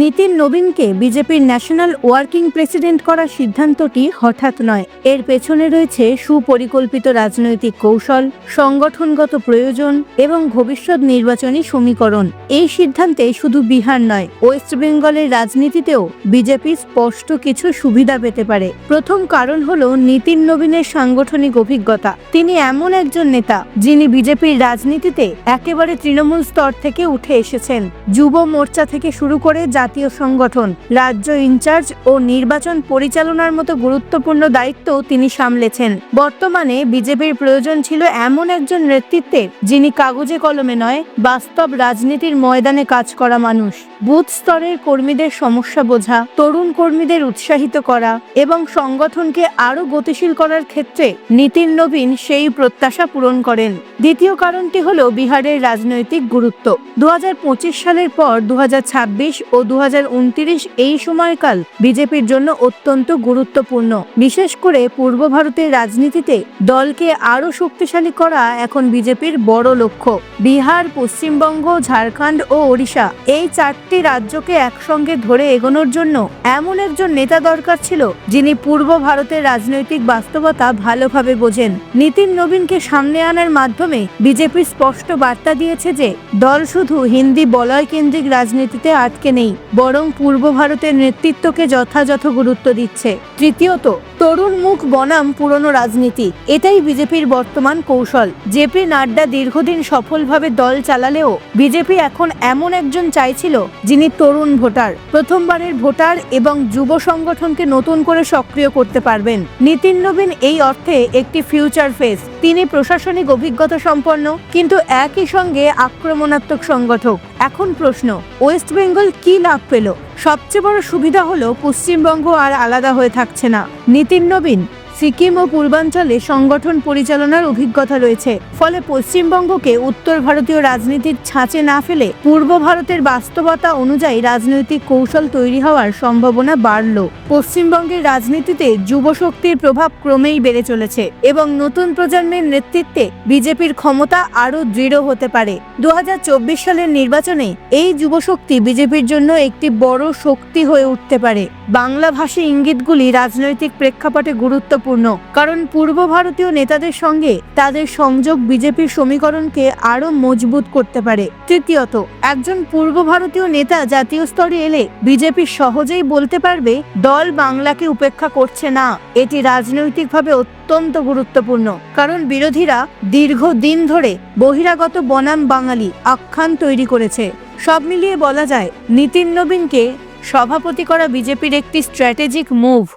নীতিন নবীনকে বিজেপির national working president করার সিদ্ধান্তটি হঠাৎ নয়। এর পেছনে রয়েছে সুপরিকল্পিত রাজনৈতিক কৌশল, সংগঠনগত প্রয়োজন এবং ভবিষ্যৎ নির্বাচনী সমীকরণ। এই সিদ্ধান্তে শুধু বিহার নয়, ওয়েস্ট বেঙ্গলের রাজনীতিতেও বিজেপি স্পষ্ট কিছু সুবিধা পেতে পারে। প্রথম কারণ হল নীতিন নবীনের সাংগঠনিক অভিজ্ঞতা। তিনি এমন একজন নেতা যিনি বিজেপির রাজনীতিতে একেবারে তৃণমূল স্তর থেকে উঠে এসেছেন। যুব মোর্চা থেকে শুরু করে জাতীয় সংগঠন, রাজ্য ইনচার্জ ও নির্বাচন পরিচালনার মতো গুরুত্বপূর্ণ দায়িত্ব তিনি সামলেছেন। বর্তমানে বিজেপির প্রয়োজন ছিল এমন একজন নেতৃত্বের যিনি কাগজে কলমে নয়, বাস্তব রাজনীতির ময়দানে কাজ করা মানুষ। বুথ স্তরের কর্মীদের সমস্যা বোঝা, তরুণ কর্মীদের উৎসাহিত করা এবং সংগঠনকে আরও গতিশীল করার ক্ষেত্রে নীতিন নবীন সেই প্রত্যাশা পূরণ করেন। দ্বিতীয় কারণটি হল বিহারের রাজনৈতিক গুরুত্ব। দু হাজার পঁচিশ সালের পর দু হাজার ছাব্বিশ ও দু এই সময়কাল বিজেপির জন্য অত্যন্ত গুরুত্বপূর্ণ। বিশেষ করে পূর্ব ভারতের রাজনীতিতে দলকে আরও শক্তিশালী করা এখন বিজেপির বড় লক্ষ্য। বিহার, পশ্চিমবঙ্গ, ঝাড়খণ্ড ও ওড়িশা এই চারটি রাজ্যকে একসঙ্গে ধরে এগোনোর জন্য এমন একজন নেতা দরকার ছিল যিনি পূর্ব ভারতের রাজনৈতিক বাস্তবতা ভালোভাবে বোঝেন। নীতিন নবীনকে সামনে আনার মাধ্যমে বিজেপি স্পষ্ট বার্তা দিয়েছে যে দল শুধু হিন্দি বলয় কেন্দ্রিক রাজনীতিতে আটকে নেই। বরং পূর্ব ভারতের নেতৃত্বকে যথাযথ গুরুত্ব দিচ্ছে। তৃতীয়ত তরুণ মুখ বনাম পুরনো রাজনীতি। এটাই বিজেপির বর্তমান কৌশল। জেপি নাড্ডা দীর্ঘদিন সফলভাবে দল চালালেও বিজেপি এখন এমন একজন চাইছিল যিনি তরুণ ভোটার। প্রথমবারের ভোটার এবং যুব সংগঠনকে নতুন করে সক্রিয় করতে পারবেন। নীতিন নবীন এই অর্থে একটি ফিউচার ফেস। তিনি প্রশাসনিক অভিজ্ঞতা সম্পন্ন, কিন্তু একই সঙ্গে আক্রমণাত্মক সংগঠক। এখন প্রশ্ন, ওয়েস্ট বেঙ্গল কি লাভ পেল? সবচেয়ে বড় সুবিধা হলো পশ্চিমবঙ্গ আর আলাদা হয়ে থাকছে না। নীতিন নবীন সিকিম ও পূর্বাঞ্চলে সংগঠন পরিচালনার অভিজ্ঞতা রয়েছে। ফলে পশ্চিমবঙ্গকে উত্তর ভারতীয় রাজনীতির ছাঁচে না ফেলে পূর্ব ভারতের বাস্তবতা অনুযায়ী রাজনৈতিক কৌশল তৈরি হওয়ার সম্ভাবনা বাড়ল। পশ্চিমবঙ্গের রাজনীতিতে যুব শক্তির প্রভাব ক্রমেই বেড়ে চলেছে এবং নতুন প্রজন্মের নেতৃত্বে বিজেপির ক্ষমতা আরও দৃঢ় হতে পারে। দু হাজার চব্বিশ সালের নির্বাচনে এই যুবশক্তি বিজেপির জন্য একটি বড় শক্তি হয়ে উঠতে পারে। বাংলা ভাষী ইঙ্গিতগুলি রাজনৈতিক প্রেক্ষাপটে গুরুত্বপূর্ণ। কারণ পূর্ব ভারতীয় নেতাদের সঙ্গে তাদের সংযোগ বিজেপির সমীকরণকে আরও মজবুত করতে পারে। তৃতীয়ত, একজন পূর্ব ভারতীয় নেতা জাতীয় স্তরে এলে বিজেপি সহজেই বলতে পারবে, দল বাংলাকে উপেক্ষা করছে না। এটি রাজনৈতিকভাবে অত্যন্ত গুরুত্বপূর্ণ। কারণ বিরোধীরা দীর্ঘদিন ধরে বহিরাগত বনাম বাঙালি আখ্যান তৈরি করেছে। সব মিলিয়ে বলা যায়, নীতিন নবীনকে সভাপতি করা বিজেপির একটি স্ট্র্যাটেজিক মুভ।